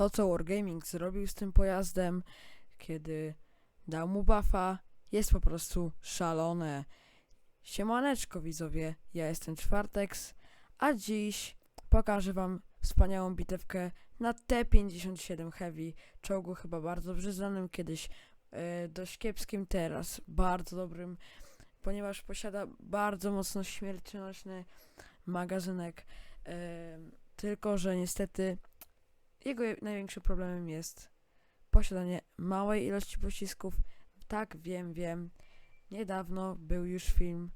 to, co Wargaming zrobił z tym pojazdem, kiedy dał mu buffa, jest po prostu szalone. Siemaneczko widzowie, ja jestem Czwarteks, a dziś pokażę wam wspaniałą bitewkę na T-57 Heavy, czołgu chyba bardzo dobrze znanym kiedyś, e, dość kiepskim teraz, bardzo dobrym, ponieważ posiada bardzo mocno śmiercionośny magazynek, e, tylko że niestety jego je- największym problemem jest posiadanie małej ilości pocisków. Tak, wiem, wiem. Niedawno był już film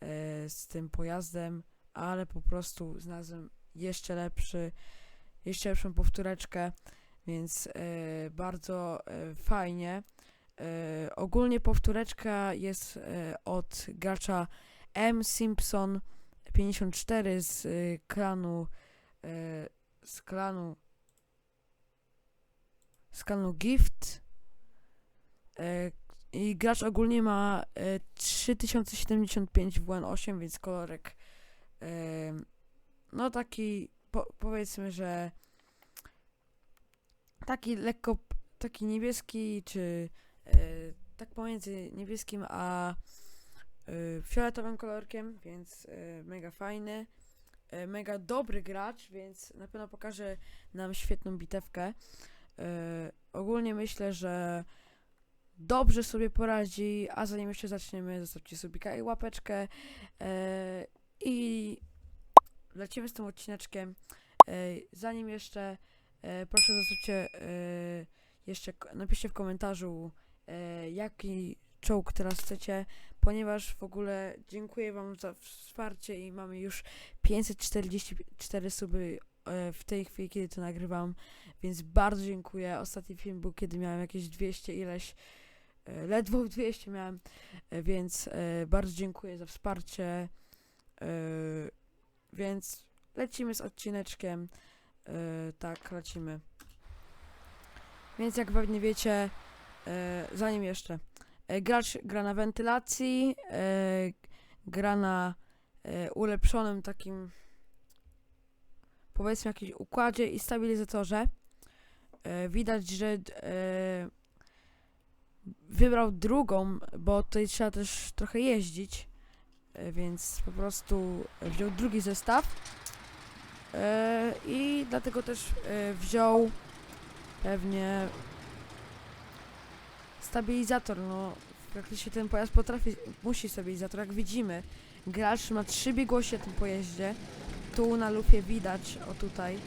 e, z tym pojazdem, ale po prostu znalazłem jeszcze lepszy, jeszcze lepszą powtóreczkę, więc e, bardzo e, fajnie. Ogólnie powtóreczka jest od gracza M. Simpson 54 z klanu z klanu z Gift e, i gracz ogólnie ma e, 3075 WN8, więc kolorek e, no taki po, powiedzmy, że taki lekko taki niebieski, czy e, tak pomiędzy niebieskim a e, fioletowym kolorkiem, więc e, mega fajny. E, mega dobry gracz, więc na pewno pokaże nam świetną bitewkę. E, ogólnie myślę, że dobrze sobie poradzi, a zanim jeszcze zaczniemy, zostawcie subika i łapeczkę e, i lecimy z tym odcineczkiem. E, zanim jeszcze, proszę zostawcie jeszcze, napiszcie w komentarzu, jaki czołg teraz chcecie, ponieważ w ogóle dziękuję wam za wsparcie i mamy już 544 suby w tej chwili, kiedy to nagrywam, więc bardzo dziękuję. Ostatni film był, kiedy miałem jakieś 200 ileś, e, ledwo 200 miałem, e, więc e, bardzo dziękuję za wsparcie. E, więc lecimy z odcineczkiem. E, tak, lecimy. Więc jak pewnie wiecie, e, zanim jeszcze, e, gracz gra na wentylacji, e, gra na e, ulepszonym takim powiedzmy jakimś układzie i stabilizatorze. E, widać, że e, wybrał drugą, bo tutaj trzeba też trochę jeździć, e, więc po prostu wziął drugi zestaw e, i dlatego też wziął pewnie stabilizator, no praktycznie ten pojazd potrafi, musi stabilizator, jak widzimy. Gracz ma trzy biegłości na tym pojeździe, tu na lupie widać, o tutaj, e,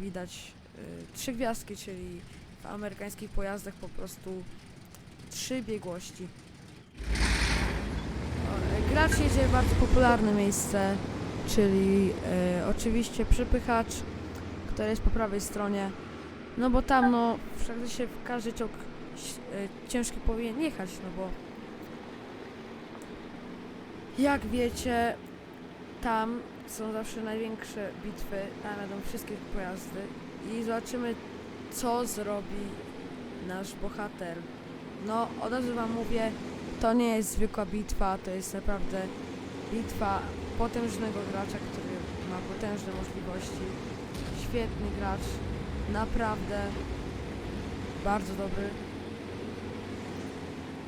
widać e, trzy gwiazdki, czyli w amerykańskich pojazdach po prostu trzy biegłości. Gracz jedzie w bardzo popularne miejsce, czyli e, oczywiście przepychacz, który jest po prawej stronie, no bo tam no się w każdy ś- e, ciężki powinien jechać, no bo jak wiecie, tam są zawsze największe bitwy, tam jadą wszystkie pojazdy i zobaczymy, co zrobi nasz bohater. No, od razu wam mówię, to nie jest zwykła bitwa, to jest naprawdę bitwa potężnego gracza, który ma potężne możliwości. Świetny gracz, naprawdę bardzo dobry.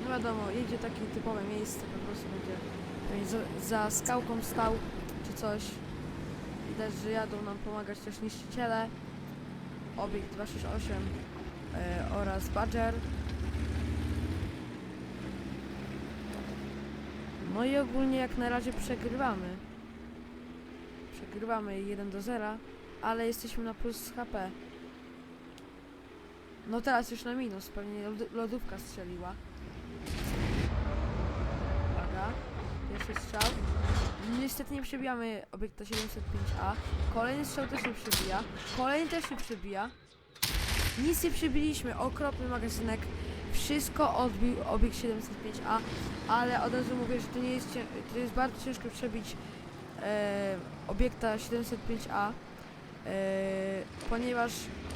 No wiadomo, jedzie takie typowe miejsce, po prostu będzie za, za skałką stał czy coś. Widać, że jadą nam pomagać też niszczyciele. Obiekt 268 e, oraz Badger. No i ogólnie jak na razie przegrywamy. Przegrywamy 1 do 0, ale jesteśmy na plus HP. No teraz już na minus, pewnie lod- lodówka strzeliła. Uwaga, pierwszy strzał. Niestety nie przebijamy obiekta 705A. Kolejny strzał też nie przebija. Kolejny też nie przebija. Nic nie przebiliśmy. Okropny magazynek. Wszystko odbił obiekt 705A, ale od razu mówię, że to nie jest, to jest bardzo ciężko przebić e, obiekta 705A, e, ponieważ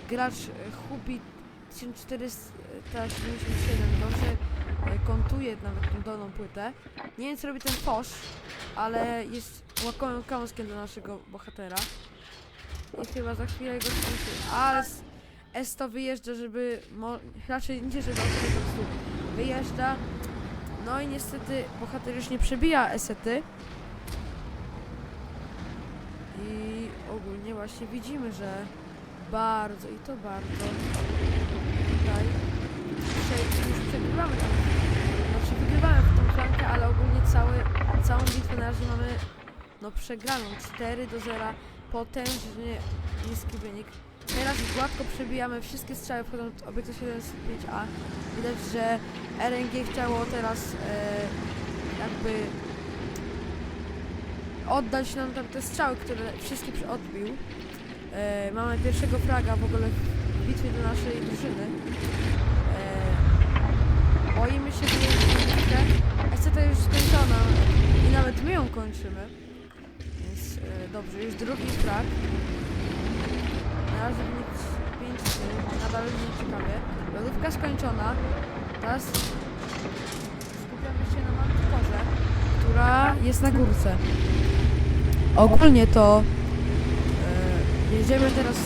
gracz Hubi 1477 dobrze kontuje nawet tą dolną płytę. Nie wiem co robi ten Fosz, ale jest łakomym kąskiem do naszego bohatera. i chyba za chwilę go skończy. Ale s- S to wyjeżdża, żeby. Raczej nie, żeby po prostu wyjeżdża. No i niestety bohater już nie przebija esety. I ogólnie właśnie widzimy, że bardzo i to bardzo tutaj dzisiaj już tam. Wygrywamy w tą flankę, ale ogólnie cały, całą bitwę na razie mamy no przegraną 4 do 0 potężnie niski wynik. Teraz gładko przebijamy wszystkie strzały wchodzą od obiektu 75A. Widać, że RNG chciało teraz e, jakby oddać nam tam te strzały, które wszystkie odbił. E, mamy pierwszego fraga w ogóle w bitwie do naszej drużyny. E, boimy się wyjeździć Esceta już skończona i nawet my ją kończymy. Więc e, dobrze, już drugi frag. Na razie wynik 5 nadal nie ciekawie. Lodówka skończona. Teraz skupiamy się na Manticorze, która jest na górce. Ogólnie to e, jedziemy teraz.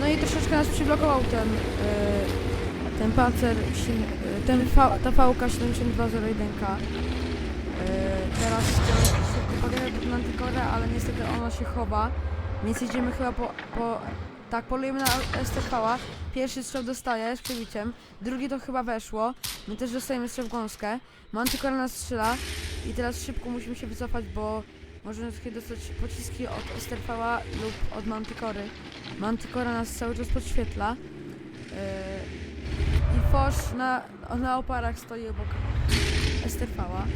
No i troszeczkę nas przyblokował ten e, ten pancer, sil- e, ten v, ta VK 7201K. E, teraz chciałem szybko podjechać pod Manticore, ale niestety ona się chowa. Więc jedziemy chyba po, po tak, polujemy na STV-a. Pierwszy strzał dostaje z przebiciem, drugi to chyba weszło. My też dostajemy strzał w gąskę. Manticore nas strzela i teraz szybko musimy się wycofać, bo możemy tutaj dostać pociski od STV-a lub od Manticory. Manticora nas cały czas podświetla. Yy, Fosz na, na oparach stoi obok STV-a.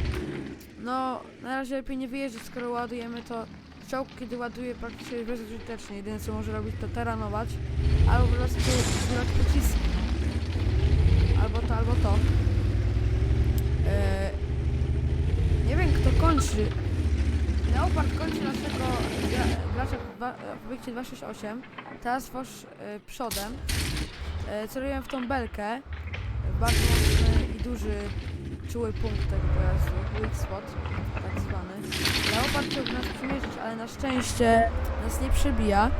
No, na razie lepiej nie wyjeżdżać, skoro ładujemy to czołg, kiedy ładuje praktycznie bezużytecznie. Jedyne co może robić to taranować, albo po prostu zbierać pociski. Albo to, albo to. Eee, nie wiem kto kończy. Leopard kończy naszego gra, gracza w, obiekcie 268. Teraz Fosz e, przodem. E, celujemy w tą belkę. Bardzo mocny i duży czuły punkt tego pojazdu, weak spot, tak zwany. Leopard chciałby nas przymierzyć, ale na szczęście nas nie przebija.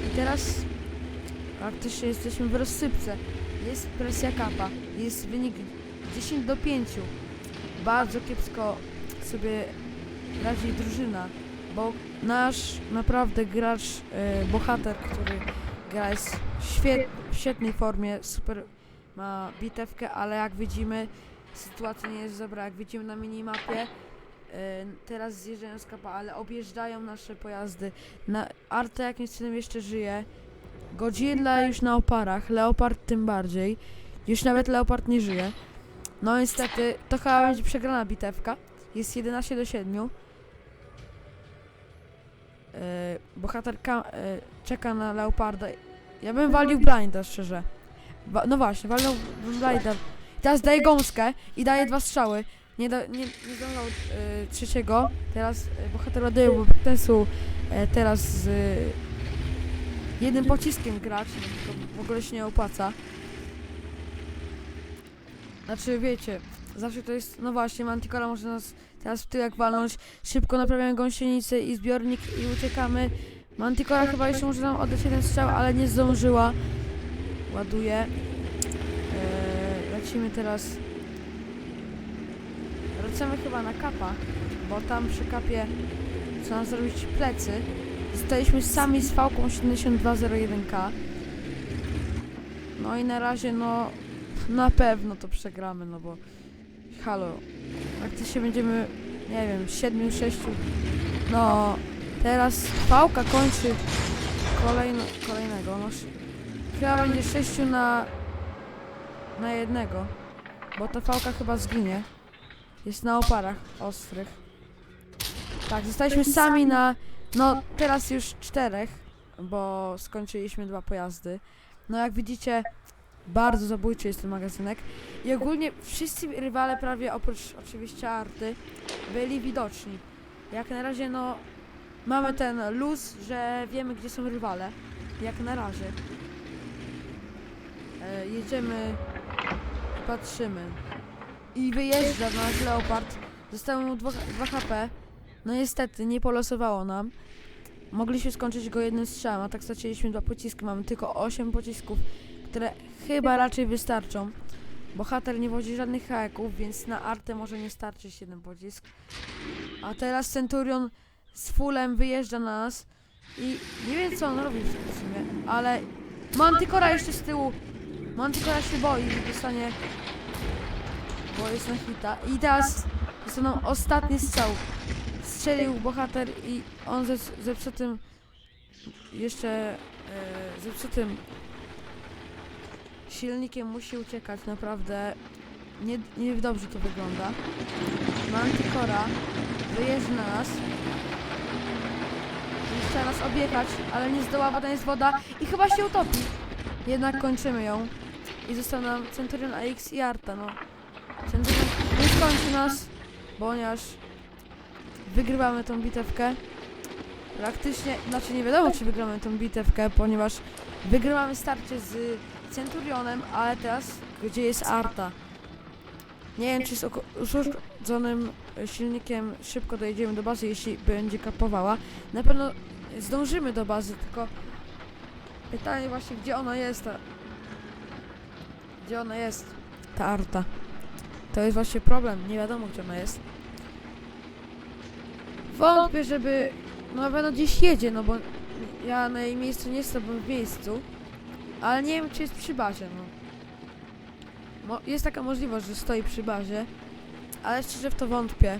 Yy, I teraz praktycznie jesteśmy w rozsypce. Jest presja kapa, jest wynik 10 do 5. Bardzo kiepsko sobie radzi drużyna, bo nasz naprawdę gracz, yy, bohater, który gra jest w świet, w świetnej formie, super ma bitewkę, ale jak widzimy sytuacja nie jest dobra, jak widzimy na minimapie e, teraz zjeżdżają z kapa, ale objeżdżają nasze pojazdy. Na Arte jakimś cudem jeszcze żyje. Godzilla już na oparach, Leopard tym bardziej. Już nawet Leopard nie żyje. No niestety, to chyba będzie przegrana bitewka. Jest 11 do 7. E, bohaterka e, czeka na Leoparda. Ja bym walił blinda, szczerze. Wa- no właśnie, walnął blinda. Teraz daje gąskę i daje dwa strzały. Nie, da, nie, nie e, trzeciego. Teraz e, bohater ładuje, bo ten są e, teraz z e, jednym pociskiem grać. To w ogóle się nie opłaca. Znaczy, wiecie, zawsze to jest, no właśnie, Manticora może nas teraz w tyłek walnąć. Szybko naprawiamy gąsienicę i zbiornik i uciekamy. Manticora chyba jeszcze może nam oddać jeden strzał, ale nie zdążyła. Ładuje. Lecimy teraz. Wracamy chyba na kapa, bo tam przy kapie chcą nam zrobić plecy. Zostaliśmy sami z fałką 7201K. No i na razie no na pewno to przegramy, no bo halo, praktycznie będziemy, nie wiem, 7-6. No teraz fałka kończy kolejno, kolejnego. No, chyba będzie 6 na na jednego, bo ta fałka chyba zginie. Jest na oparach ostrych. Tak, zostaliśmy sami na. No, teraz już czterech, bo skończyliśmy dwa pojazdy. No, jak widzicie, bardzo zabójczy jest ten magazynek. I ogólnie wszyscy rywale, prawie oprócz oczywiście Arty, byli widoczni. Jak na razie, no, mamy ten luz, że wiemy, gdzie są rywale. Jak na razie. E, jedziemy, patrzymy. I wyjeżdża nasz Leopard. Zostało mu 2 HP. No niestety, nie polosowało nam. Mogliśmy skończyć go jednym strzałem, a tak straciliśmy dwa pociski. Mamy tylko 8 pocisków, które chyba raczej wystarczą. Bohater nie wozi żadnych haków, więc na artę może nie starczyć jeden pocisk. A teraz Centurion z fullem wyjeżdża na nas i nie wiem co on robi w sumie, ale Mantykora jeszcze z tyłu. Mantykora się boi, że dostanie, bo jest na hita. I teraz nam ostatni strzał. Strzelił bohater i on ze zepsutym jeszcze e, zepsutym silnikiem musi uciekać, naprawdę nie, nie dobrze to wygląda. Mantykora wyjeżdża na nas. Chce nas objechać, ale nie zdoła, tam jest woda i chyba się utopi. Jednak kończymy ją. I został nam Centurion AX i Arta, no. Centurion nie skończy nas, ponieważ wygrywamy tą bitewkę. Praktycznie, znaczy nie wiadomo czy wygramy tą bitewkę, ponieważ wygrywamy starcie z Centurionem, ale teraz gdzie jest Arta? Nie wiem czy z uszkodzonym silnikiem szybko dojedziemy do bazy, jeśli będzie kapowała. Na pewno zdążymy do bazy, tylko pytanie właśnie gdzie ona jest ta... Gdzie ona jest? Ta Arta. To jest właśnie problem, nie wiadomo gdzie ona jest. Wątpię, żeby... No na pewno gdzieś jedzie, no bo ja na jej miejscu nie jestem w miejscu. Ale nie wiem, czy jest przy bazie, no. Mo jest taka możliwość, że stoi przy bazie, ale szczerze w to wątpię.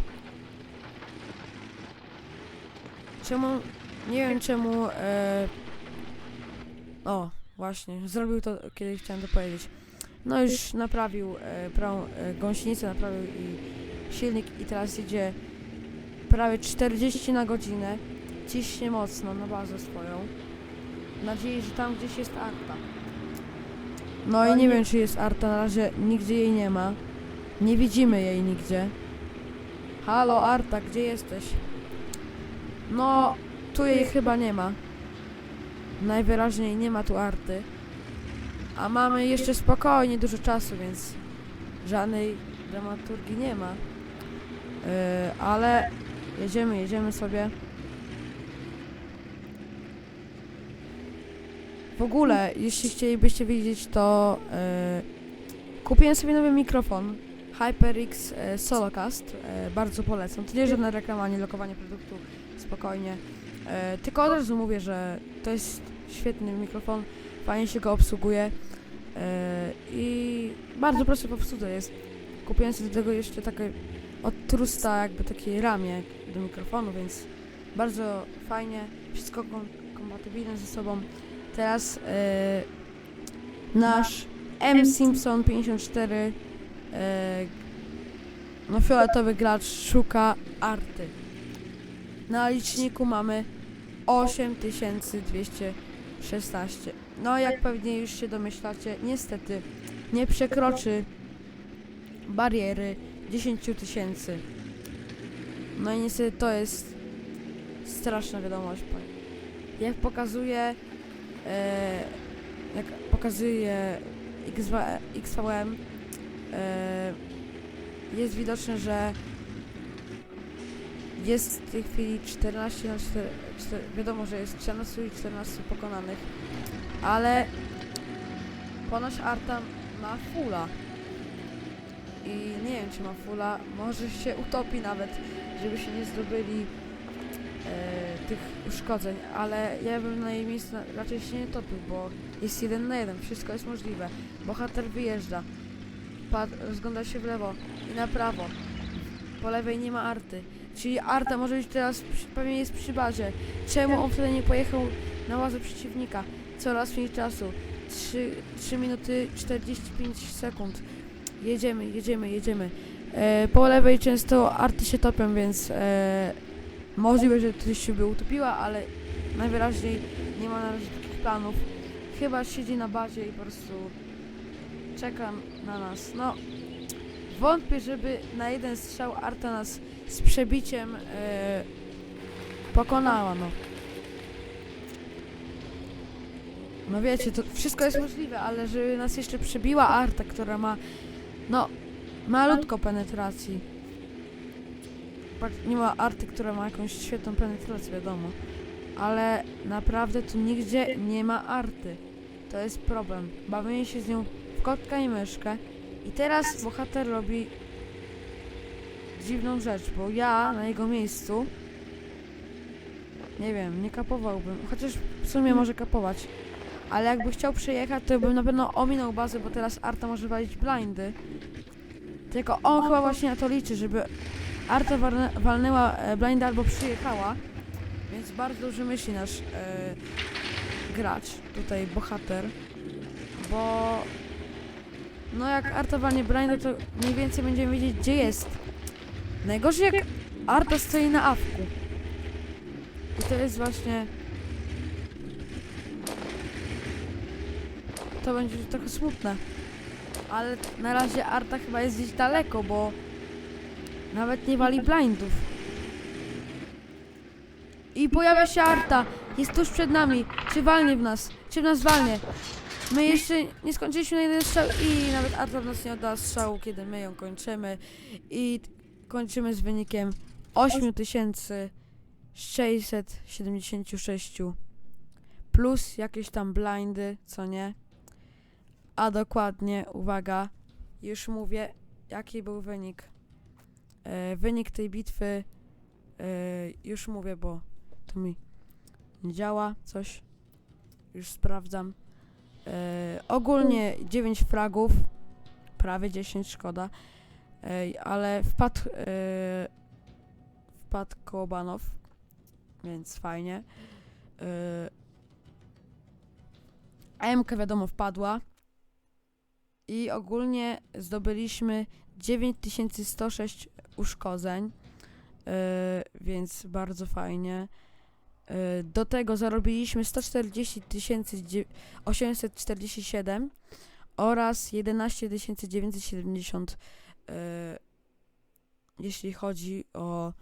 Czemu... Nie wiem czemu... E... O, właśnie, zrobił to, kiedy chciałem to powiedzieć. No już naprawił e, prawą e, gąsienicę, naprawił i silnik i teraz idzie prawie 40 na godzinę. Ciśnie mocno na bazę swoją. W nadziei, że tam gdzieś jest Arta. No i nie wiem, czy jest Arta, na razie nigdzie jej nie ma. Nie widzimy jej nigdzie. Halo Arta, gdzie jesteś? No, tu jej chyba nie ma. Najwyraźniej nie ma tu Arty. A mamy jeszcze spokojnie dużo czasu, więc żadnej dramaturgii nie ma. Yy, ale jedziemy, jedziemy sobie. W ogóle, jeśli chcielibyście wiedzieć, to yy, kupiłem sobie nowy mikrofon HyperX e, Solocast. E, bardzo polecam. To nie żadna reklama, ani lokowanie produktu. Spokojnie. E, tylko od razu mówię, że to jest świetny mikrofon. Fajnie się go obsługuje. E, I bardzo proste obsłudze jest. Kupiłem sobie do tego jeszcze takie od trusta jakby takie ramię do mikrofonu, więc bardzo fajnie. Wszystko kom kompatybilne ze sobą. Teraz e, nasz M Simpson 54 e, no fioletowy gracz szuka arty. Na liczniku mamy 8216. No jak pewnie już się domyślacie, niestety nie przekroczy bariery 10 tysięcy. No i niestety to jest straszna wiadomość. Jak pokazuje e, jak pokazuje XVM e, jest widoczne, że jest w tej chwili 14 na 4, 4 wiadomo, że jest 14 i 14 pokonanych, ale ponoć Arta ma fulla i nie wiem czy ma fulla, może się utopi nawet, żeby się nie zdobyli e, tych uszkodzeń, ale ja bym na jej miejscu raczej się nie topił, bo jest jeden na jeden, wszystko jest możliwe. Bohater wyjeżdża, Pat, rozgląda się w lewo i na prawo. Po lewej nie ma Arty. Czyli Arta może być teraz, pewnie jest przy bazie. Czemu on wtedy nie pojechał na łazę przeciwnika? Coraz mniej czasu. 3, 3 minuty 45 sekund. Jedziemy, jedziemy, jedziemy. E, po lewej często Arty się topią, więc e, możliwe, że ktoś się by utopiła, ale najwyraźniej nie ma na razie takich planów. Chyba siedzi na bazie i po prostu czeka na nas. No, wątpię, żeby na jeden strzał Arta nas z przebiciem e, pokonała, no. No wiecie, to wszystko jest możliwe, ale żeby nas jeszcze przebiła Arta, która ma, no, malutko penetracji. nie ma arty, która ma jakąś świetną penetrację, wiadomo. Ale naprawdę tu nigdzie nie ma arty. To jest problem. Bawimy się z nią w kotka i myszkę. I teraz bohater robi dziwną rzecz, bo ja na jego miejscu nie wiem, nie kapowałbym. Chociaż w sumie może kapować. Ale jakby chciał przejechać, to bym na pewno ominął bazę, bo teraz Arta może walić blindy. Tylko on chyba właśnie na to liczy, żeby Arta walnę, walnęła e, blinda albo przyjechała. Więc bardzo dobrze myśli nasz e, gracz, tutaj bohater. Bo no jak Arta walnie blinda, to mniej więcej będziemy wiedzieć gdzie jest. Najgorzej jak Arta stoi na awku. I to jest właśnie... To będzie trochę smutne. Ale na razie Arta chyba jest gdzieś daleko, bo nawet nie wali blindów. I pojawia się Arta. Jest tuż przed nami. Czy walnie w nas? Czy w nas walnie? My jeszcze nie skończyliśmy na jeden strzał i nawet Arta w nas nie oddała strzału, kiedy my ją kończymy. I kończymy z wynikiem 8676 plus jakieś tam blindy, co nie? A dokładnie, uwaga, już mówię, jaki był wynik. E, wynik tej bitwy, e, już mówię, bo to mi nie działa coś. Już sprawdzam. E, ogólnie 9 fragów, prawie 10, szkoda. E, ale wpadł, e, wpadł Kołobanow, więc fajnie. E, MK wiadomo wpadła. I ogólnie zdobyliśmy 9106 uszkodzeń, e, więc bardzo fajnie. E, Do tego zarobiliśmy 140 847 oraz 11 970 e, jeśli chodzi o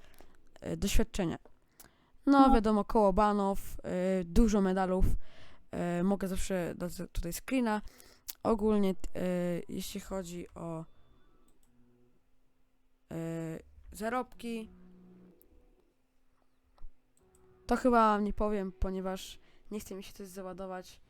e, doświadczenie. No, No. wiadomo, koło banów, e, dużo medalów. E, mogę zawsze dać tutaj screena. Ogólnie, e, jeśli chodzi o e, zarobki, to chyba nie powiem, ponieważ nie chce mi się też załadować